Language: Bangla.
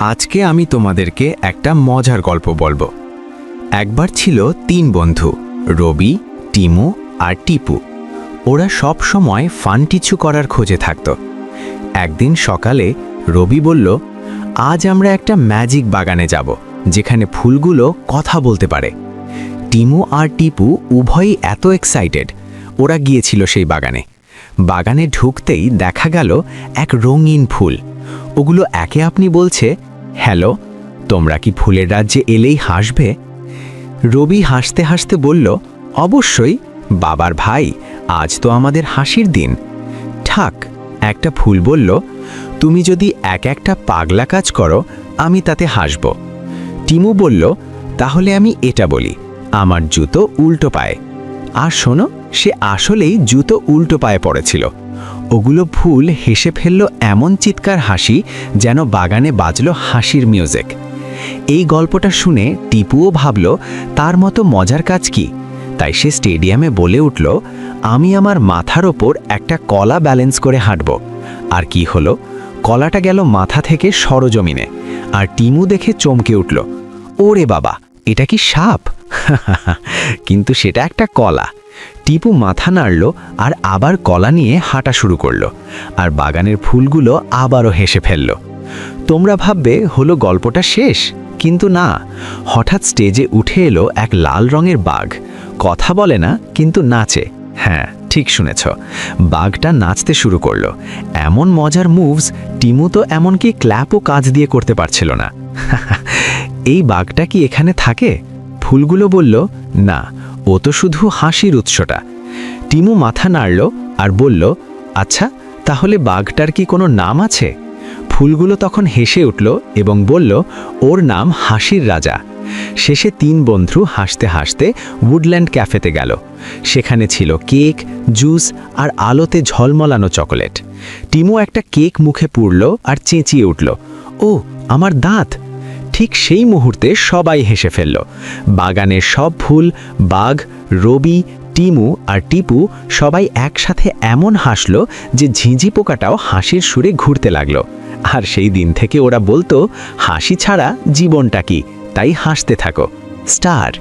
আজকে আমি তোমাদেরকে একটা মজার গল্প বলব। একবার ছিল তিন বন্ধু, রবি, টিমু আর টিপু। ওরা সব সময় ফান টিচু করার খোঁজে থাকত। একদিন সকালে রবি বলল, আজ আমরা একটা ম্যাজিক বাগানে যাব, যেখানে ফুলগুলো কথা বলতে পারে। টিমু আর টিপু উভয়ই এত এক্সাইটেড ওরা গিয়েছিল সেই বাগানে। বাগানে ঢুকতেই দেখা গেল এক রঙিন ফুল। ওগুলো একে আপনি বলছে হ্যালো, তোমরা কি ফুলের রাজ্যে এলেই হাসবে? রবি হাসতে হাসতে বলল, অবশ্যই, বাবার ভাই, আজ তো আমাদের হাসির দিন। ঠাক, একটা ফুল বলল, তুমি যদি এক একটা পাগলা কাজ করো, আমি তাতে হাসব। টিমু বলল, তাহলে আমি এটা বলি, আমার জুতো উল্টো পায়। আর শোনো সে আসলেই জুতো উল্টো পায়ে পড়েছিল। ওগুলো ফুল হেসে ফেলল এমন চিৎকার হাসি যেন বাগানে বাজল হাসির মিউজিক। এই গল্পটা শুনে টিপুও ভাবল, তার মতো মজার কাজ কি? তাই সে স্টেডিয়ামে বলে উঠল, আমি আমার মাথার ওপর একটা কলা ব্যালেন্স করে হাঁটব। আর কি হলো? কলাটা গেল মাথা থেকে সরজমিনে, আর টিমু দেখে চমকে উঠল, ওরে বাবা, এটা কি সাপ? কিন্তু সেটা একটা কলা। টিপু মাথা নাড়ল আর আবার কলা নিয়ে হাঁটা শুরু করল, আর বাগানের ফুলগুলো আবারও হেসে ফেলল। তোমরা ভাববে, হলো গল্পটা শেষ, কিন্তু না। হঠাৎ স্টেজে উঠে এলো এক লাল রঙের বাঘ। কথা বলে না, কিন্তু নাচে। হ্যাঁ ঠিক শুনেছ। বাঘটা নাচতে শুরু করল। এমন মজার মুভস টিমু তো এমনকি ক্ল্যাপও কাজ দিয়ে করতে পারছিল না। এই বাঘটা কি এখানে থাকে? ফুলগুলো বলল, না ও তো শুধু হাসির উৎসটা। টিমু মাথা নাড়ল আর বলল আচ্ছা তাহলে বাঘটার কি কোনো নাম আছে? ফুলগুলো তখন হেসে উঠল এবং বলল, ওর নাম হাসির রাজা। শেষে তিন বন্ধু হাসতে হাসতে উডল্যান্ড ক্যাফেতে গেল। সেখানে ছিল কেক, জুস আর আলোতে ঝলমলানো চকোলেট। টিমু একটা কেক মুখে পুড়ল আর চেঁচিয়ে উঠল, ও, আমার দাঁত! ঠিক সেই মুহূর্তে সবাই হেসে ফেলল। বাগানের সব ফুল, বাঘ, রবি, টিমু আর টিপু সবাই একসাথে এমন হাসল যে ঝিঁঝি পোকাটাও হাসির সুরে ঘুরতে লাগল। আর সেই দিন থেকে ওরা বলতো, হাসি ছাড়া জীবনটা কি? তাই হাসতে থাকো। স্টার